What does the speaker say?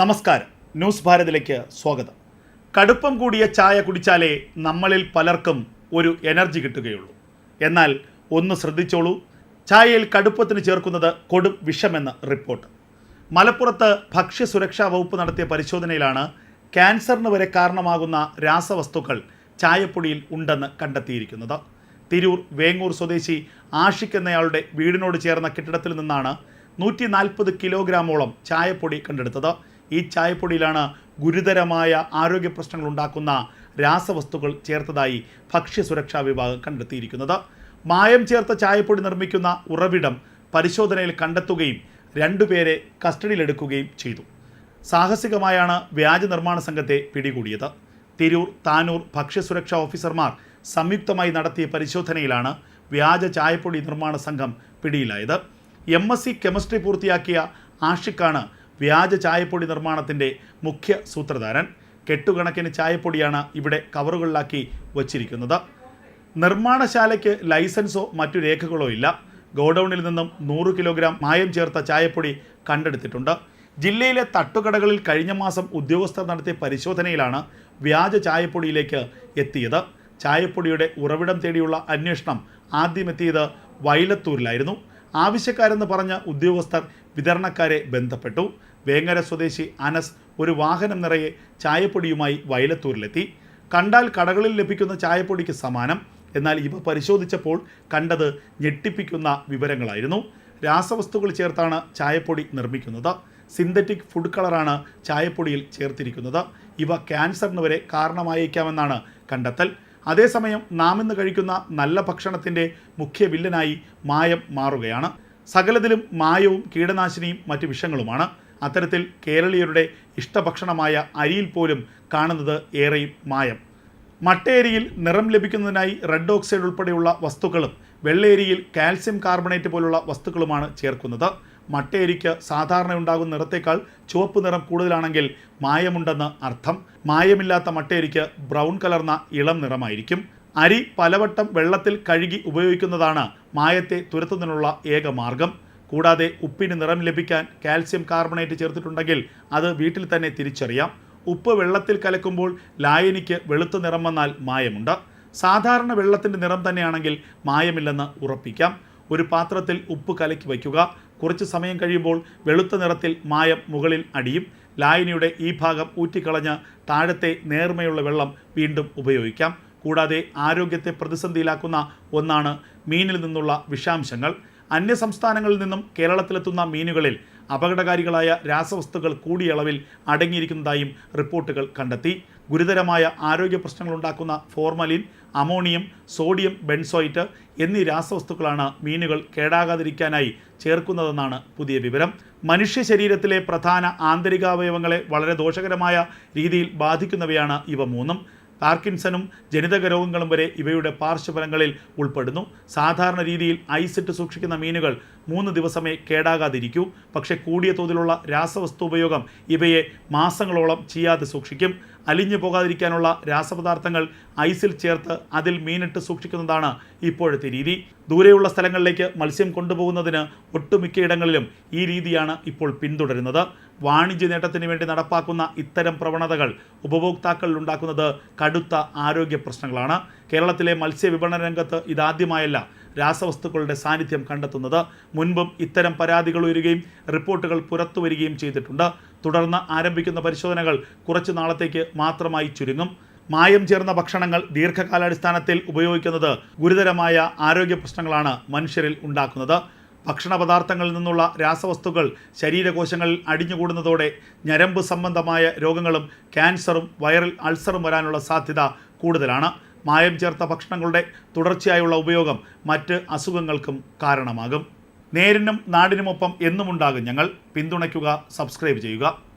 നമസ്കാരം. ന്യൂസ് ഭാരതിലേക്ക് സ്വാഗതം. കടുപ്പം കൂടിയ ചായ കുടിച്ചാലേ നമ്മളിൽ പലർക്കും ഒരു എനർജി കിട്ടുകയുള്ളൂ. എന്നാൽ ഒന്ന് ശ്രദ്ധിച്ചോളൂ. ചായയിൽ കടുപ്പത്തിന് ചേർക്കുന്നത് കൊടും വിഷമെന്ന് റിപ്പോർട്ട്. മലപ്പുറത്ത് ഭക്ഷ്യസുരക്ഷാ വകുപ്പ് നടത്തിയ പരിശോധനയിലാണ് ക്യാൻസറിന് വരെ കാരണമാകുന്ന രാസവസ്തുക്കൾ ചായപ്പൊടിയിൽ ഉണ്ടെന്ന് കണ്ടെത്തിയിരിക്കുന്നത്. തിരൂർ വേങ്ങൂർ സ്വദേശി ആഷിക് എന്നയാളുടെ വീടിനോട് ചേർന്ന കെട്ടിടത്തിൽ നിന്നാണ് നൂറ്റി നാൽപ്പത് കിലോഗ്രാമോളം ചായപ്പൊടി കണ്ടെടുത്തത്. ഈ ചായപ്പൊടിയിലാണ് ഗുരുതരമായ ആരോഗ്യ പ്രശ്നങ്ങൾ ഉണ്ടാക്കുന്ന രാസവസ്തുക്കൾ ചേർത്തതായി ഭക്ഷ്യസുരക്ഷാ വിഭാഗം കണ്ടെത്തിയിരിക്കുന്നത്. മായം ചേർത്ത ചായപ്പൊടി നിർമ്മിക്കുന്ന ഉറവിടം പരിശോധനയിൽ കണ്ടെത്തുകയും രണ്ടുപേരെ കസ്റ്റഡിയിലെടുക്കുകയും ചെയ്തു. സാഹസികമായാണ് വ്യാജ നിർമ്മാണ സംഘത്തെ പിടികൂടിയത്. തിരൂർ താനൂർ ഭക്ഷ്യസുരക്ഷാ ഓഫീസർമാർ സംയുക്തമായി നടത്തിയ പരിശോധനയിലാണ് വ്യാജ ചായപ്പൊടി നിർമ്മാണ സംഘം പിടിയിലായത്. എം എസ് കെമിസ്ട്രി പൂർത്തിയാക്കിയ ആഷിഖാണ് വ്യാജ ചായപ്പൊടി നിർമ്മാണത്തിന്റെ മുഖ്യ സൂത്രധാരൻ. കെട്ടുകണക്കിന് ചായപ്പൊടിയാണ് ഇവിടെ കവറുകളിലാക്കി വച്ചിരിക്കുന്നത്. നിർമ്മാണശാലയ്ക്ക് ലൈസൻസോ മറ്റു രേഖകളോ ഇല്ല. ഗോഡൌണിൽ നിന്നും നൂറ് കിലോഗ്രാം മായം ചേർത്ത ചായപ്പൊടി കണ്ടെടുത്തിട്ടുണ്ട്. ജില്ലയിലെ തട്ടുകടകളിൽ കഴിഞ്ഞ മാസം ഉദ്യോഗസ്ഥർ നടത്തിയ പരിശോധനയിലാണ് വ്യാജ ചായപ്പൊടിയിലേക്ക് എത്തിയത്. ചായപ്പൊടിയുടെ ഉറവിടം തേടിയുള്ള അന്വേഷണം ആദ്യമെത്തിയത് വൈലത്തൂരിലായിരുന്നു. ആവശ്യക്കാരെന്ന് പറഞ്ഞ ഉദ്യോഗസ്ഥർ വിതരണക്കാരെ ബന്ധപ്പെട്ടു. വേങ്ങര സ്വദേശി അനസ് ഒരു വാഹനം നിറയെ ചായപ്പൊടിയുമായി വയലത്തൂരിലെത്തി. കണ്ടാൽ കടകളിൽ ലഭിക്കുന്ന ചായപ്പൊടിക്ക് സമാനം. എന്നാൽ ഇവ പരിശോധിച്ചപ്പോൾ കണ്ടത് ഞെട്ടിപ്പിക്കുന്ന വിവരങ്ങളായിരുന്നു. രാസവസ്തുക്കൾ ചേർത്താണ് ചായപ്പൊടി നിർമ്മിക്കുന്നത്. സിന്തറ്റിക് ഫുഡ് കളറാണ് ചായപ്പൊടിയിൽ ചേർത്തിരിക്കുന്നത്. ഇവ ക്യാൻസറിന് വരെ കാരണമായേക്കാമെന്നാണ് കണ്ടെത്തൽ. അതേസമയം നാം ഇന്ന് കഴിക്കുന്ന നല്ല ഭക്ഷണത്തിന്റെ മുഖ്യ വില്ലനായി മായം മാറുകയാണ്. സകലതിലും മായവും കീടനാശിനിയും മറ്റ് വിഷങ്ങളുമാണ്. അത്തരത്തിൽ കേരളീയരുടെ ഇഷ്ടഭക്ഷണമായ അരിയിൽ പോലും കാണുന്നത് ഏറെയും മായം. മട്ടേരിയിൽ നിറം ലഭിക്കുന്നതിനായി റെഡ് ഓക്സൈഡ് ഉൾപ്പെടെയുള്ള വസ്തുക്കളും വെള്ളേരിയിൽ കാൽസ്യം കാർബണേറ്റ് പോലുള്ള വസ്തുക്കളുമാണ് ചേർക്കുന്നത്. മട്ടേരിക്ക് സാധാരണ ഉണ്ടാകുന്ന നിറത്തേക്കാൾ ചുവപ്പ് നിറം കൂടുതലാണെങ്കിൽ മായമുണ്ടെന്ന് അർത്ഥം. മായമില്ലാത്ത മട്ടേരിക്ക് ബ്രൗൺ കലർന്ന ഇളം നിറമായിരിക്കും. അരി പലവട്ടം വെള്ളത്തിൽ കഴുകി ഉപയോഗിക്കുന്നതാണ് മായത്തെ തുരത്തുന്നതിനുള്ള ഏക മാർഗം. കൂടാതെ ഉപ്പിന് നിറം ലഭിക്കാൻ കാൽസ്യം കാർബണേറ്റ് ചേർത്തിട്ടുണ്ടെങ്കിൽ അത് വീട്ടിൽ തന്നെ തിരിച്ചറിയാം. ഉപ്പ് വെള്ളത്തിൽ കലക്കുമ്പോൾ ലായനിക്ക് വെളുത്ത നിറം വന്നാൽ മായമുണ്ട്. സാധാരണ വെള്ളത്തിന്റെ നിറം തന്നെയാണെങ്കിൽ മായമില്ലെന്ന് ഉറപ്പിക്കാം. ഒരു പാത്രത്തിൽ ഉപ്പ് കലക്കി വയ്ക്കുക. കുറച്ച് സമയം കഴിയുമ്പോൾ വെളുത്ത നിറത്തിൽ മായം മുകളിൽ അടിയും. ലായനിയുടെ ഈ ഭാഗം ഊറ്റിക്കളഞ്ഞ് താഴത്തെ നേർമയുള്ള വെള്ളം വീണ്ടും ഉപയോഗിക്കാം. കൂടാതെ ആരോഗ്യത്തെ പ്രതിസന്ധിയിലാക്കുന്ന ഒന്നാണ് മീനിൽ നിന്നുള്ള വിഷാംശങ്ങൾ. അന്യ സംസ്ഥാനങ്ങളിൽ നിന്നും കേരളത്തിലെത്തുന്ന മീനുകളിൽ അപകടകാരികളായ രാസവസ്തുക്കൾ കൂടിയ അളവിൽ അടങ്ങിയിരിക്കുന്നതായും റിപ്പോർട്ടുകൾ കണ്ടെത്തി. ഗുരുതരമായ ആരോഗ്യ പ്രശ്നങ്ങളുണ്ടാക്കുന്ന ഫോർമലിൻ അമോണിയം സോഡിയം ബെൻസോയിറ്റ് എന്നീ രാസവസ്തുക്കളാണ് മീനുകൾ കേടാകാതിരിക്കാനായി ചേർക്കുന്നതെന്നാണ് പുതിയ വിവരം. മനുഷ്യ ശരീരത്തിലെ പ്രധാന ആന്തരികാവയവങ്ങളെ വളരെ ദോഷകരമായ രീതിയിൽ ബാധിക്കുന്നവയാണ് ഇവ മൂന്നും. പാർക്കിൻസണും ജനിതക രോഗങ്ങളും വരെ ഇവയുടെ പാർശ്വഫലങ്ങളിൽ ഉൾപ്പെടുന്നു. സാധാരണ രീതിയിൽ ഐസിട്ട് സൂക്ഷിക്കുന്ന മീനുകൾ മൂന്ന് ദിവസമേ കേടാകാതിരിക്കൂ. പക്ഷേ കൂടിയ തോതിലുള്ള രാസവസ്തു ഉപയോഗം ഇവയെ മാസങ്ങളോളം ചെയ്യാതെ സൂക്ഷിക്കും. അലിഞ്ഞു പോകാതിരിക്കാനുള്ള രാസപദാർത്ഥങ്ങൾ ഐസിൽ ചേർത്ത് അതിൽ മീനിട്ട് സൂക്ഷിക്കുന്നതാണ് ഇപ്പോഴത്തെ രീതി. ദൂരെയുള്ള സ്ഥലങ്ങളിലേക്ക് മത്സ്യം കൊണ്ടുപോകുന്നതിന് ഒട്ടുമിക്കയിടങ്ങളിലും ഈ രീതിയാണ് ഇപ്പോൾ പിന്തുടരുന്നത്. വാണിജ്യ നേട്ടത്തിന് വേണ്ടി നടപ്പാക്കുന്ന ഇത്തരം പ്രവണതകൾ ഉപഭോക്താക്കളിൽ ഉണ്ടാക്കുന്നത് കടുത്ത ആരോഗ്യ പ്രശ്നങ്ങളാണ്. കേരളത്തിലെ മത്സ്യ വിപണന രംഗത്ത് ഇതാദ്യമായല്ല. രാസവസ്തുക്കളുടെ സാന്നിധ്യം കണ്ടെത്തുന്നത്. മുൻപും ഇത്തരം പരാതികൾ ഉയരുകയും റിപ്പോർട്ടുകൾ പുറത്തു വരികയും ചെയ്തിട്ടുണ്ട്. തുടർന്ന് ആരംഭിക്കുന്ന പരിശോധനകൾ കുറച്ചു നാളത്തേക്ക് മാത്രമായി ചുരുങ്ങും. മായം ചേർന്ന ഭക്ഷണങ്ങൾ ദീർഘകാലാടിസ്ഥാനത്തിൽ ഉപയോഗിക്കുന്നത് ഗുരുതരമായ ആരോഗ്യ പ്രശ്നങ്ങളാണ് മനുഷ്യരിൽ ഉണ്ടാക്കുന്നത്. ഭക്ഷണ പദാർത്ഥങ്ങളിൽ നിന്നുള്ള രാസവസ്തുക്കൾ ശരീരകോശങ്ങളിൽ അടിഞ്ഞുകൂടുന്നതോടെ ഞരമ്പ് സംബന്ധമായ രോഗങ്ങളും ക്യാൻസറും വൈറൽ അൾസറും വരാനുള്ള സാധ്യത കൂടുതലാണ്. മായം ചേർത്ത ഭക്ഷണങ്ങളുടെ തുടർച്ചയായുള്ള ഉപയോഗം മറ്റ് അസുഖങ്ങൾക്കും കാരണമാകും. നേരിനും നാടിനുമൊപ്പം എന്നുമുണ്ടാകും ഞങ്ങൾ. പിന്തുണയ്ക്കുക സബ്സ്ക്രൈബ് ചെയ്യുക.